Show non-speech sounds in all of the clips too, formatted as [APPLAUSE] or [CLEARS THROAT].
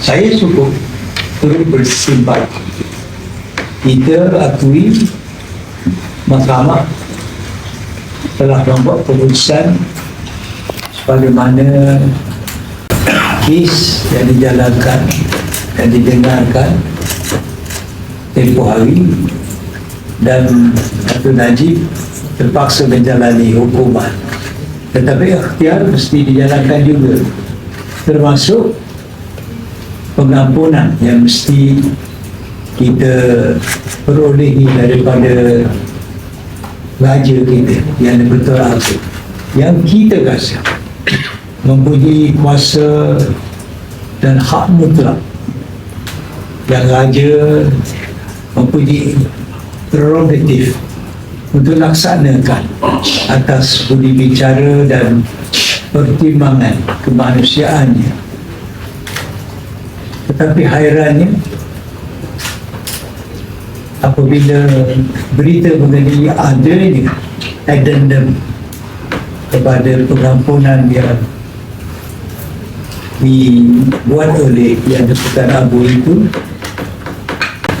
saya cukup turut bersimpati kita akui mahkamah telah membuat keputusan sebagaimana kes yang dijalankan dan didengarkan tempoh hari dan Datuk Najib terpaksa menjalani hukuman. Tetapi ikhtiar mesti dijalankan juga termasuk pengampunan yang mesti kita perolehi daripada raja kita yang betul aku yang kita rasa mempunyai kuasa dan hak mutlak. Yang raja mempunyai prerogatif untuk laksanakan atas budi bicara dan pertimbangan kemanusiaannya tetapi hairannya apabila berita mengenai adanya addendum kepada pengampunan yang dibuat oleh yang Deputan Abu itu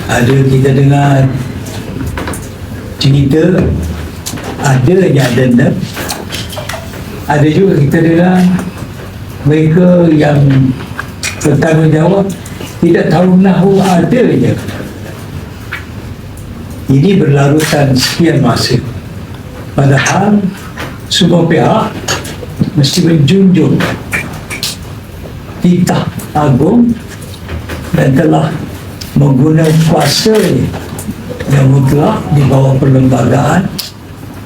ada kita dengar cerita ada yang addendum. Ada juga kita dengar mereka yang bertanggungjawab tidak tahu nahu adanya. Ini berlarutan sekian masa. Padahal semua pihak mesti menjunjung titah agung dan telah menggunakan kuasa yang mutlak di bawah perlembagaan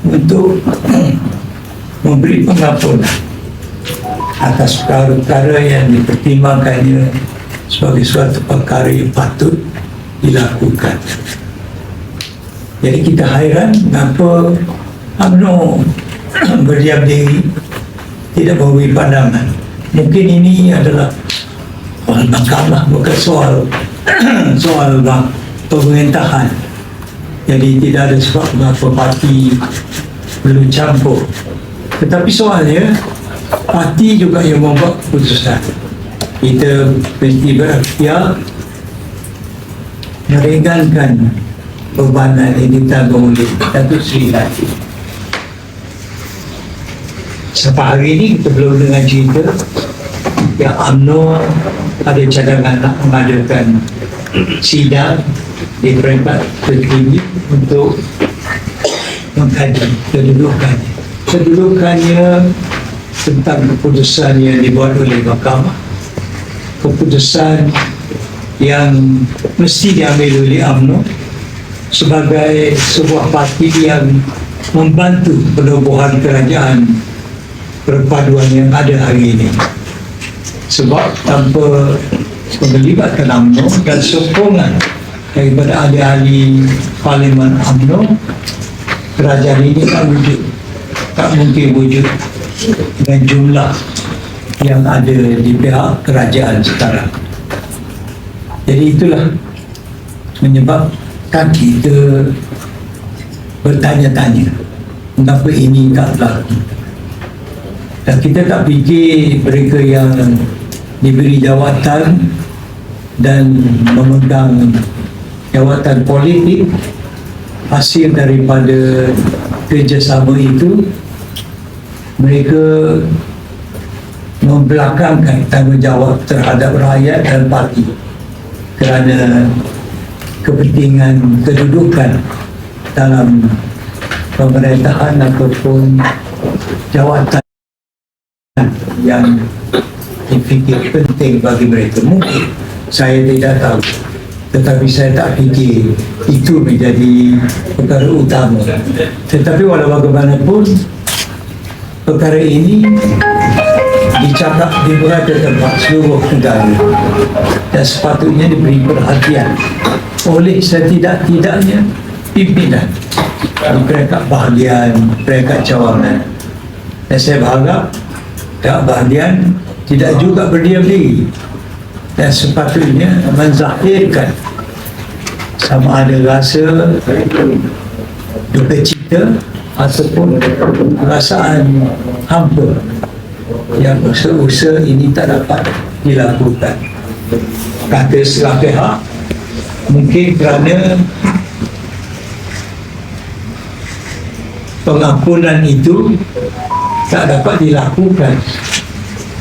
untuk [CLEARS THROAT] memberi pengampunan atas perkara-perkara yang dipertimbangkannya sebagai suatu perkara yang patut dilakukan. Jadi kita hairan kenapa UMNO [CLEARS THROAT] berdiam diri tidak memberi pandangan. Mungkin ini adalah soal mahkamah bukan soal [CLEARS THROAT] soal bang- pemerintahan. Jadi tidak ada sebab mengapa parti perlu campur. Tetapi soalnya parti juga yang membuat keputusan. Kita mesti berikhtiar meringankan bebanan yang ditanggung oleh Datuk Seri Latif. Sampai hari ini kita belum dengar cerita yang UMNO ada cadangan nak mengadakan sidang di peringkat tertinggi untuk mengkaji kedudukannya. Kedudukannya tentang keputusan yang dibuat oleh mahkamah. Keputusan yang mesti diambil oleh UMNO sebagai sebuah parti yang membantu penubuhan kerajaan perpaduan yang ada hari ini. Sebab tanpa melibatkan UMNO dan sokongan daripada ahli-ahli Parlimen UMNO, kerajaan ini tak wujud. Tak mungkin wujud dengan jumlah yang ada di pihak kerajaan sekarang. Jadi itulah menyebabkan kita bertanya-tanya mengapa ini tak berlaku. Dan kita tak fikir mereka yang diberi jawatan dan memegang jawatan politik hasil daripada kerjasama itu mereka membelakangkan tanggungjawab terhadap rakyat dan parti kerana kepentingan kedudukan dalam pemerintahan ataupun jawatan yang difikir penting bagi mereka. Mungkin saya tidak tahu tetapi saya tak fikir itu menjadi perkara utama. Tetapi walau bagaimanapun perkara ini dicakap di berada tempat seluruh negara. Dan sepatutnya diberi perhatian oleh setidak-tidaknya pimpinan. Di peringkat bahagian, peringkat cawangan. Dan saya berharap pihak bahagian tidak juga berdiam diri. Dan sepatutnya menzahirkan sama ada rasa duka cita ataupun perasaan hampa yang usaha-usaha ini tak dapat dilakukan. kata setelah pihak mungkin kerana pengampunan itu tak dapat dilakukan.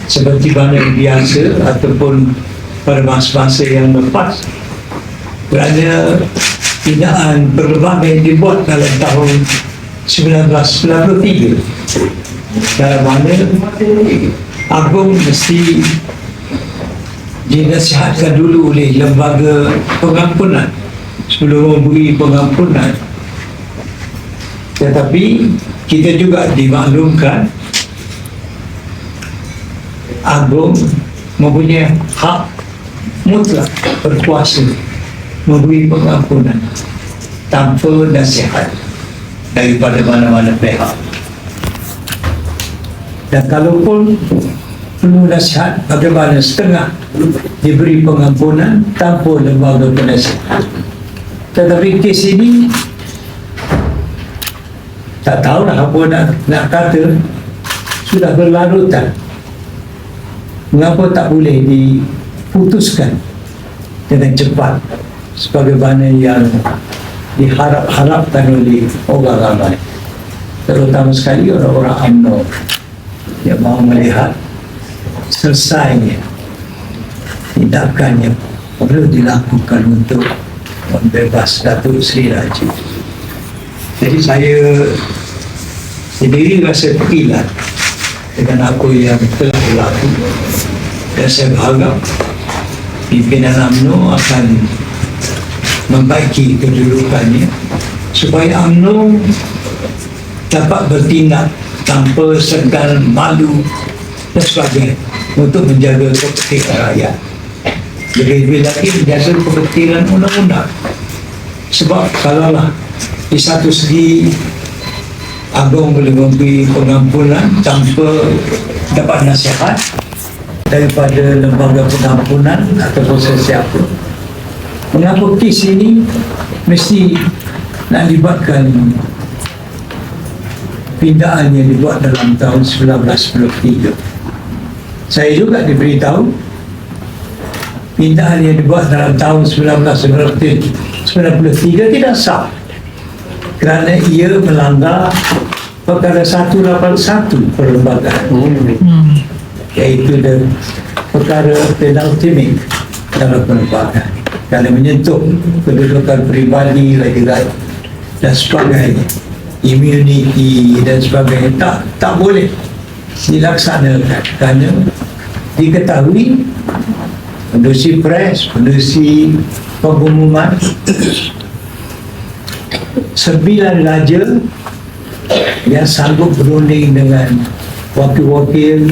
Seperti mana biasa ataupun pada masa-masa yang lepas. Kerana tindakan berlebah yang dibuat dalam tahun 1993 dalam mana Agung mesti dinasihatkan dulu oleh lembaga pengampunan. Sebelum memberi pengampunan. Tetapi kita juga dimaklumkan Agung mempunyai hak mutlak berkuasa memberi pengampunan tanpa nasihat daripada mana-mana pihak dan kalaupun perlu nasihat bagaimana setengah diberi pengampunan tanpa lembaga penasihat. Tetapi kes ini tak tahu lah apa nak, nak kata. Sudah berlarutan. Mengapa tak boleh diputuskan dengan cepat? Sebagaimana yang diharap-harapkan oleh orang ramai. Terutama sekali orang-orang UMNO yang mahu melihat selesainya. Tindakan yang perlu dilakukan untuk membebas Datuk Sri Raji jadi saya sendiri rasa terkilat dengan apa yang telah berlaku. Dan saya berharap pimpinan UMNO akan membaiki kedudukannya supaya UMNO dapat bertindak tanpa segan malu dan sebagainya untuk menjaga kepentingan rakyat lebih-lebih lagi menjaga kepentingan undang-undang sebab kalaulah di satu segi Agong boleh memberi pengampunan tanpa dapat nasihat daripada lembaga pengampunan ataupun sesiapa. Mengapa kes ini mesti nak libatkan pindaan yang dibuat dalam tahun 1993. Saya juga diberitahu pindaan yang dibuat dalam tahun 1993 tidak sah. Kerana ia melanggar perkara 181 perlembagaan. Hmm. iaitu dan perkara penaltimik dalam perlembagaan. Kerana menyentuh kedudukan peribadi rakyat dan sebagainya immunity dan sebagainya. Tak tak boleh dilaksanakan kerana diketahui pendusi pres, pendusi pengumuman. Sembilan raja yang sanggup berunding dengan wakil-wakil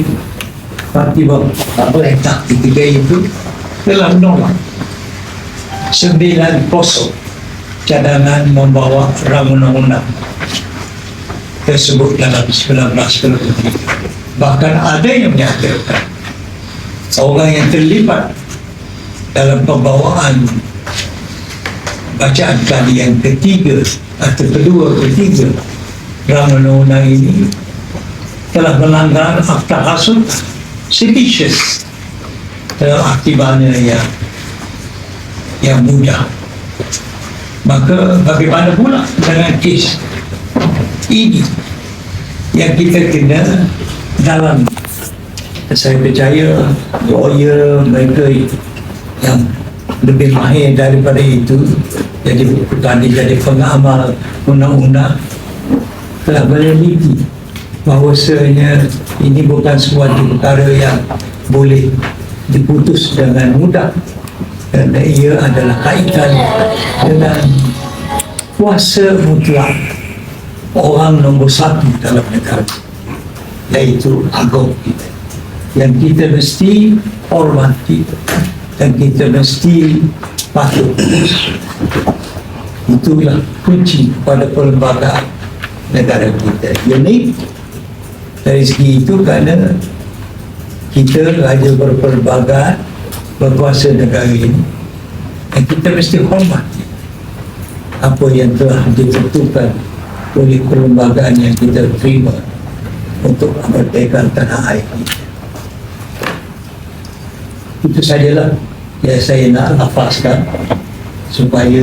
parti letak ketika itu? Telah menolak sembilan kosong cadangan membawa ram undang-undang tersebut dalam 1993 bahkan ada yang menyatakan orang yang terlibat dalam pembawaan bacaan kali yang ketiga atau kedua ketiga undang-undang ini telah melanggar akta hasut seditious dalam arti mana yang yang mudah. Maka bagaimana pula dengan kes ini yang kita kena dalam. Saya percaya lawyer mereka yang lebih mahir daripada itu jadi tadi jadi pengamal undang-undang telah meneliti bahawasanya ini bukan sesuatu perkara yang boleh diputus dengan mudah kerana ia adalah kaitan dengan kuasa mutlak orang nombor satu dalam negara iaitu agong kita. Yang kita mesti hormati dan kita mesti patuh. Itulah kunci pada perlembagaan negara kita. Unik dari segi itu kerana kita raja berperlembagaan berkuasa negara ini dan kita mesti hormat apa yang telah ditentukan oleh perlembagaan yang kita terima untuk memerdekakan tanah air kita itu sajalah ya saya nak lafazkan supaya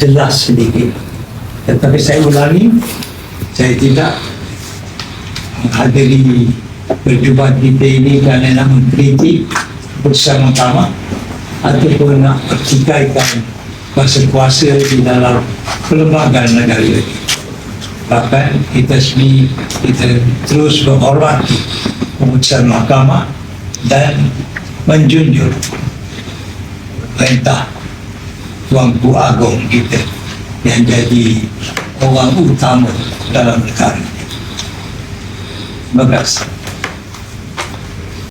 jelas sedikit. Tetapi saya ulangi, saya tidak menghadiri perjumpaan kita ini kerana nak mengkritik bersama-sama ataupun nak pertikaikan kuasa-kuasa di dalam perlembagaan negara ini. Bahkan kita sendiri kita terus menghormati keputusan mahkamah dan menjunjung perintah Tuanku Agong kita yang jadi orang utama dalam negara ini. Terima kasih.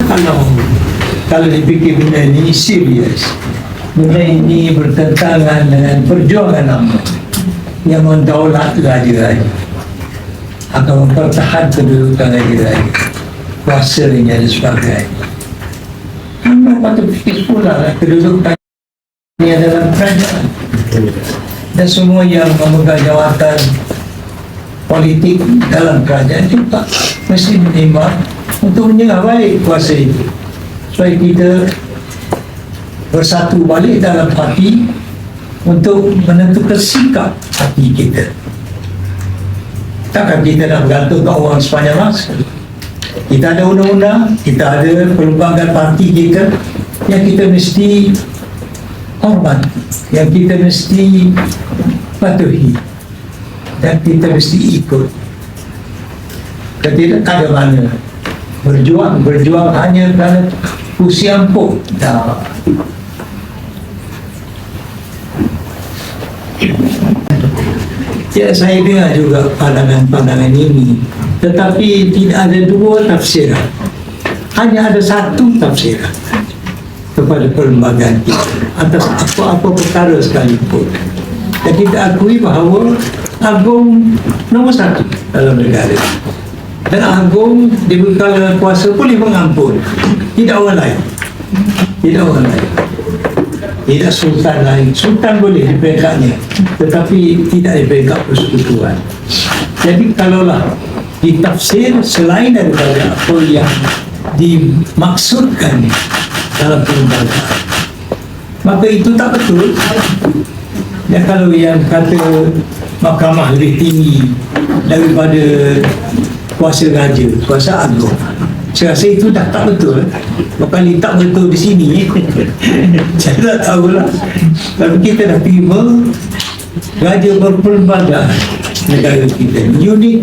Kalau kalau dipikir benda ini serius, benda ini bertentangan dengan perjuangan lama yang mendaulat raja-raja atau mempertahan kedudukan raja-raja kuasanya dan sebagainya. Anda patut fikir pula lah kedudukan ini dalam kerajaan. Dan semua yang memegang jawatan politik dalam kerajaan juga mesti menimbang untuk menyerah baik kuasa itu. Supaya kita bersatu balik dalam hati untuk menentukan sikap hati kita takkan kita nak bergantung ke orang sepanjang masa. Kita ada undang-undang kita ada pelbagai parti kita yang kita mesti hormat yang kita mesti patuhi dan kita mesti ikut. Ketidak ada mana berjuang berjuang hanya kerana usia empuk. Dah Ya, saya dengar juga pandangan-pandangan ini. Tetapi tidak ada dua tafsiran. Hanya ada satu tafsiran kepada perlembagaan kita atas apa-apa perkara sekalipun. Dan kita akui bahawa Agung nombor satu dalam negara. Dan Agung dengan kuasa boleh mengampun. Tidak orang lain. Tidak orang lain. Tidak sultan lain. Sultan boleh di peringkatnya. Tetapi tidak di peringkat persekutuan. Jadi kalaulah ditafsir selain daripada apa yang dimaksudkan dalam perlembagaan maka itu tak betul dan kalau yang kata mahkamah lebih tinggi daripada kuasa raja, kuasa agung saya rasa itu dah tak betul. Bukan tak betul di sini. [LAUGHS] Saya tak tahulah. Tapi kita dah terima raja berpelbagai negara kita unik.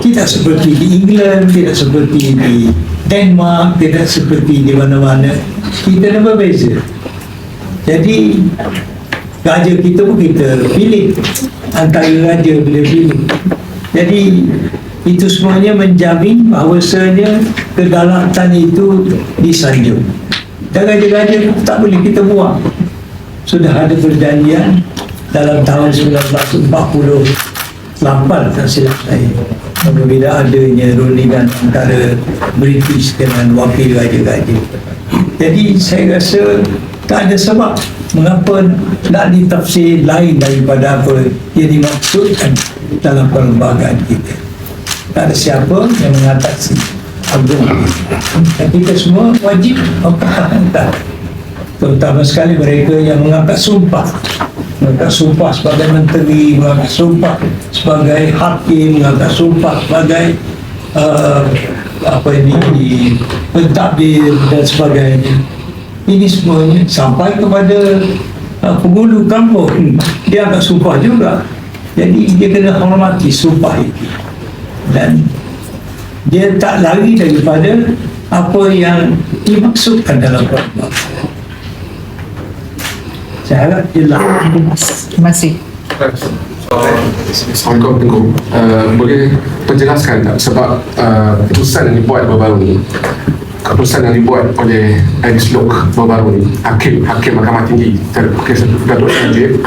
Tidak seperti di England tidak seperti di Denmark tidak seperti di mana-mana. Kita dah berbeza. Jadi raja kita pun kita pilih antara raja bila pilih. Jadi itu semuanya menjamin bahawasanya kegalatan itu disanjung. Dan raja-raja tak boleh kita buang. Sudah ada perjanjian dalam tahun 1948 tak silap saya. Apabila adanya rundingan antara British dengan wakil raja-raja. Jadi saya rasa tak ada sebab mengapa nak ditafsir lain daripada apa yang dimaksudkan dalam perlembagaan kita tak ada siapa yang mengatasi agung dan kita semua wajib mempertahankan. Terutama sekali mereka yang mengangkat sumpah. Mengangkat sumpah sebagai menteri mengangkat sumpah sebagai hakim mengangkat sumpah sebagai uh, apa ini pentadbir dan sebagainya. Ini semuanya sampai kepada uh, penghulu kampung. Dia agak sumpah juga. Jadi dia kena hormati sumpah itu dan dia tak lari daripada apa yang dimaksudkan dalam perbuatan saya harap jelas Terima kasih. Assalamualaikum. Tengku uh, Boleh penjelaskan tak sebab uh, keputusan yang dibuat baru-baru ni keputusan yang dibuat oleh Alex Lok baru-baru ni Hakim, Hakim Mahkamah Tinggi Datuk Najib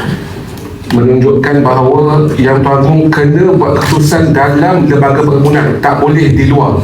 menunjukkan bahawa Yang Tuan Agung kena buat keputusan dalam lembaga perkebunan tak boleh di luar.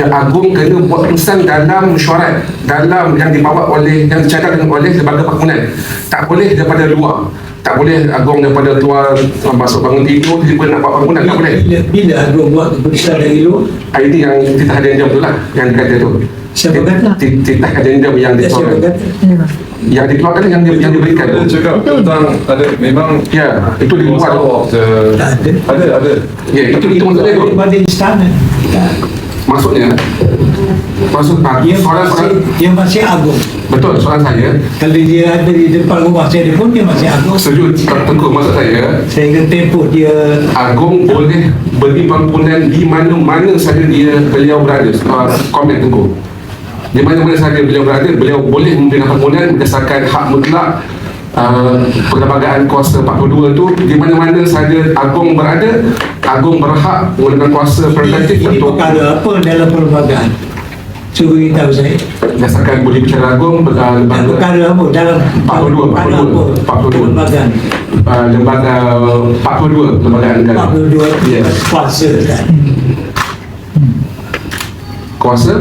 Yang Agung kena buat keputusan dalam mesyuarat dalam yang dibawa oleh yang dicadangkan oleh lembaga perkebunan tak boleh daripada luar. Tak boleh Agong daripada tuan tuan masuk bangun tidur tiba nak buat bangunan tak boleh. Bila, bila Agong buat keputusan dari luar, ini yang titah ajenjam tu lah yang dikata tu. Siapa kata? Tit- titah ajenjam yang ya, siapa dikeluarkan kata? Yang dikeluarkan yang, di- yang diberikan Ada tu cakap tentang ada memang ya itu di luar the ada. ada ada ya itu itu maksudnya tu Daripada istana. Tak. maksudnya maksud ah, Dia soalan masih, soalan dia masih Agong. betul soalan saya Kalau dia ada di depan rumah saya pun dia masih Agong. setuju tengku maksud saya Saya akan tempoh dia Agong boleh beri bangunan di mana-mana saja dia beliau berada uh, komen tengku di mana-mana saja beliau berada beliau boleh memberikan bangunan berdasarkan hak mutlak uh, perlembagaan kuasa 42 tu di mana-mana saja Agong berada Agong berhak menggunakan kuasa prerogatif ini untuk perkara apa dalam perlembagaan. Cuba beritahu saya. berdasarkan budi bicara Agong uh, Dan lembaga perkara apa dalam 42, perkara apa 42. perlembagaan. uh, lembaga 42 lembaga negara 42 Ya. kuasa kan. kuasa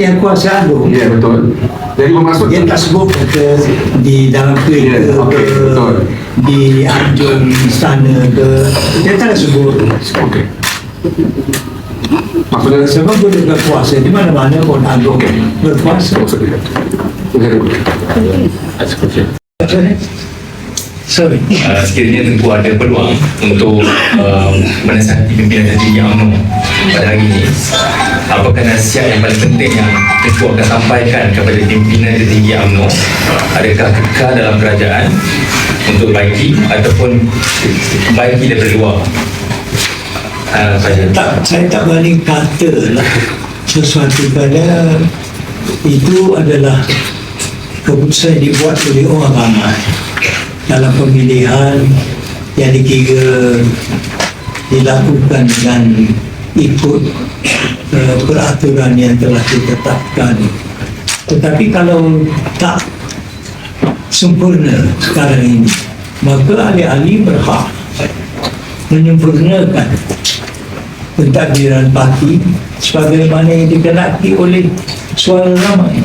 Yang kuasa Agong. ya betul jadi bermaksud Dia tak sebut kata di dalam kereta Ya, okey, ke, betul. di anjung istana ke, dia tak sebut. Okey. Maksudnya Sebab guna kuasa di mana-mana pun Agong berkuasa. maksudnya. Negara. Sorry. uh, sekiranya tentu ada peluang untuk uh, menasihati pimpinan tertinggi UMNO pada hari ini apakah nasihat yang paling penting yang tentu akan sampaikan kepada pimpinan tertinggi UMNO? Adakah kekal dalam kerajaan untuk baiki ataupun baiki daripada luar? Uh, tak, saya tak berani kata lah sesuatu kerana itu adalah keputusan yang dibuat oleh orang ramai dalam pemilihan yang dikira dilakukan dengan ikut uh, peraturan yang telah ditetapkan tetapi kalau tak sempurna sekarang ini maka ahli-ahli berhak menyempurnakan pentadbiran parti sebagaimana yang dikenaki oleh suara ramai.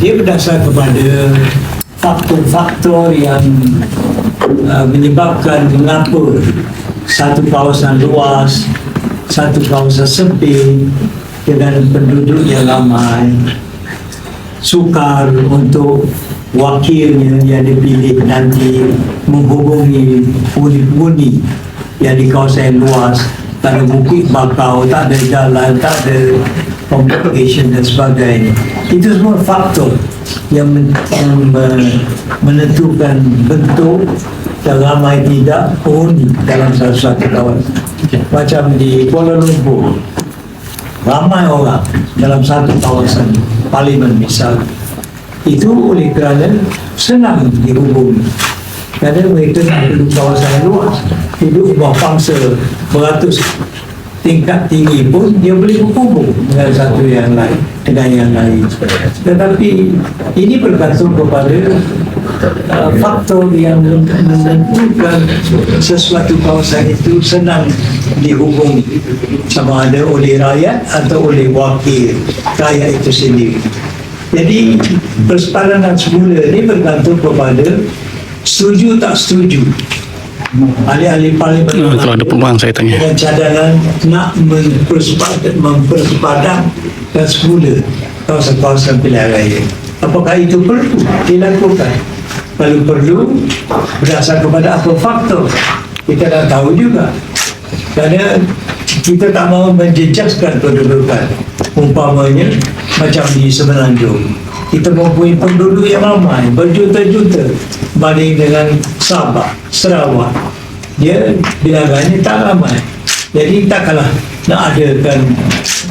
Dia berdasar kepada faktor-faktor yang uh, menyebabkan mengapa satu kawasan luas, satu kawasan sempit dengan penduduk yang ramai sukar untuk wakilnya yang dipilih nanti menghubungi pundi-pundi yang di kawasan yang luas tak ada bukit bakau, tak ada jalan, tak ada communication dan sebagainya. Itu semua faktor yang, men- yang me- menentukan bentuk dan ramai tidak penghuni dalam satu-satu kawasan. Macam di Kuala Lumpur ramai orang dalam satu kawasan parlimen misal. Itu oleh kerana senang dihubungi. Kerana mereka tak perlu kawasan yang luas. Duduk bawah pangsa beratus tingkat tinggi pun dia boleh berhubung dengan satu yang lain dengan yang lain. Tetapi ini bergantung kepada uh, faktor yang menentukan sesuatu kawasan itu senang dihubungi sama ada oleh rakyat atau oleh wakil rakyat itu sendiri. Jadi persepadanan semula ini bergantung kepada setuju tak setuju. Ahli-ahli parlimen kalau ada peluang saya tanya. dengan cadangan nak mempersepadan mempersepadan dan semula kawasan-kawasan pilihan raya. Apakah itu perlu dilakukan? Kalau perlu, berdasar kepada apa faktor? Kita dah tahu juga. Kerana kita tak mahu menjejaskan kedudukan. Umpamanya, macam di Semenanjung. Kita mempunyai penduduk yang ramai, berjuta-juta banding dengan Sabah, Sarawak. Dia bilangannya tak ramai. Jadi takkanlah nak adakan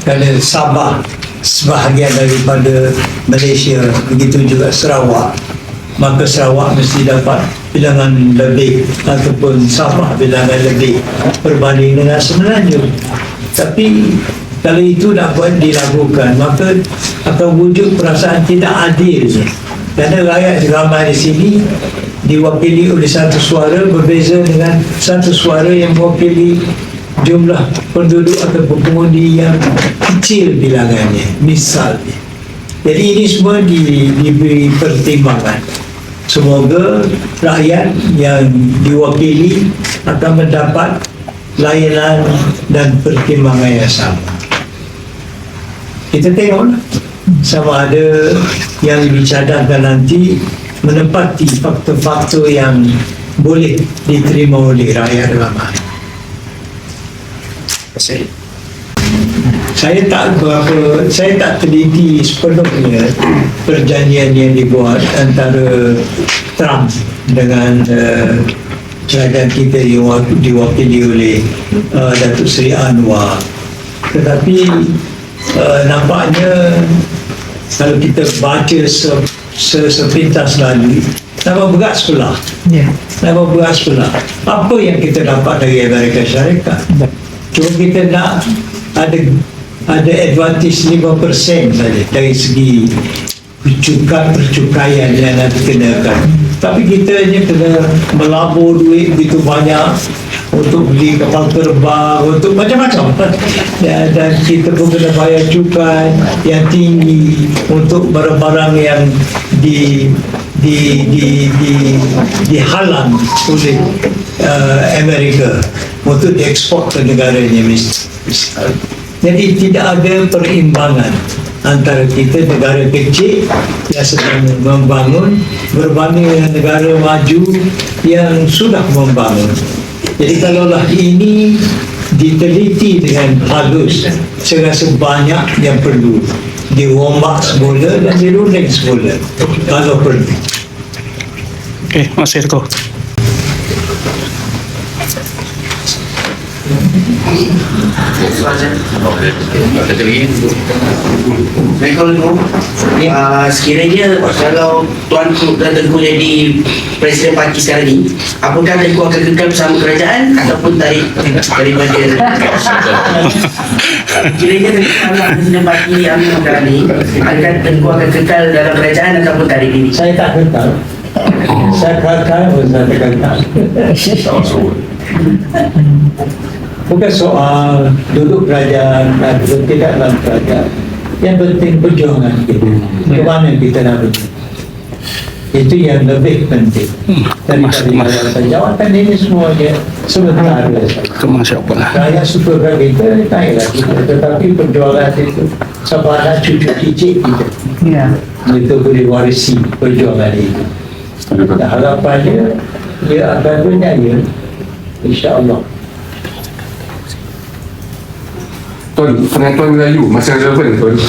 kerana Sabah sebahagian daripada Malaysia begitu juga Sarawak. Maka Sarawak mesti dapat bilangan lebih ataupun Sabah bilangan lebih berbanding dengan Semenanjung tapi kalau itu dapat dilakukan maka akan wujud perasaan tidak adil. Kerana rakyat ramai di sini diwakili oleh satu suara berbeza dengan satu suara yang mewakili jumlah penduduk atau pengundi yang kecil bilangannya misalnya jadi ini semua di, diberi pertimbangan. Semoga rakyat yang diwakili akan mendapat layanan dan pertimbangan yang sama. Kita tengoklah. Sama ada yang dicadangkan nanti menepati faktor-faktor yang boleh diterima oleh rakyat ramai. Saya tak berapa, saya tak teliti sepenuhnya perjanjian yang dibuat antara Trump dengan uh, kerajaan kita yang wa- diwakili oleh uh, Datuk Seri Anwar. Tetapi uh, nampaknya kalau kita baca se, se, sepintas lalu, nama berat sebelah. Ya. Nama berat sebelah. Apa yang kita dapat dari Amerika Syarikat? Cuma kita nak ada ada advantage 5% saja dari segi cukai percukaian yang nak dikenakan. Tapi kita hanya kena melabur duit begitu banyak untuk beli kapal terbang, untuk macam-macam. Dan, dan kita pun kena bayar cukai yang tinggi untuk barang-barang yang di di di di dihalang oleh uh, Amerika untuk diekspor ke negaranya mis- misal. Jadi tidak ada perimbangan antara kita negara kecil yang sedang membangun berbanding dengan negara maju yang sudah membangun. Jadi kalaulah ini diteliti dengan halus, saya rasa banyak yang perlu dirombak semula dan dirunding semula kalau perlu. Okey, Mas Irko. Kata lagi Assalamualaikum. Uh, sekiranya kalau Tuan Ku dan Tengku jadi Presiden Parti sekarang ni, apakah Tengku akan kekal bersama kerajaan ataupun tarik daripada Sekiranya Tengku adalah Presiden Parti yang sekarang ni, adakah Tengku akan kekal dalam kerajaan ataupun tarik diri? Saya tak kekal. Saya kekal, saya tak kekal. Bukan soal duduk kerajaan atau tidak dalam kerajaan. Yang penting perjuangan kita. Ke mana kita nak pergi. Itu yang lebih penting. Daripada mas- jawatan. Ini semuanya sementara saja. Ke Mas apa lah. Rakyat suka kat kita, naiklah kita. Tetapi perjuangan itu anak cucu cicit kita. Ya. Itu boleh warisi perjuangan itu. Dan harapannya dia akan berjaya. InsyaAllah. Tuan, pengatuan Melayu masih relevan Tuan?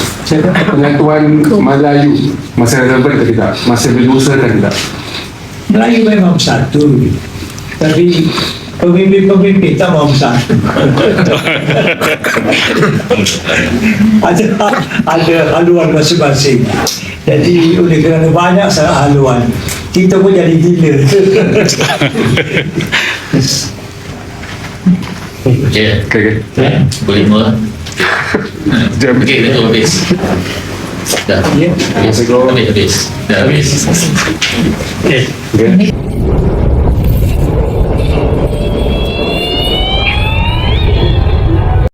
Pengatuan Melayu masih relevan ke tidak? Masih berdosa ke tidak? Melayu memang satu. Tapi pemimpin-pemimpin tak mau satu. [LAUGHS] ada ada haluan masing-masing. Jadi oleh kerana banyak sangat haluan, kita pun jadi gila. [LAUGHS] Okey Okey, okey. Boleh mula Okey, itu habis. Dah. Ya. Habis, habis, habis. Dah habis. Okey. Okey.